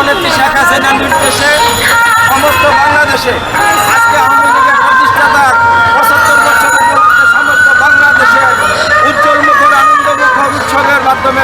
জননেত্রী শেখ হাসিনার নির্দেশে সমস্ত বাংলাদেশে আজকে আওয়ামী লীগের প্রতিষ্ঠাতার পঁচাত্তর বছর উপলক্ষে সমস্ত বাংলাদেশে উজ্জ্বল মুখর আনন্দমুখর উৎসবের মাধ্যমে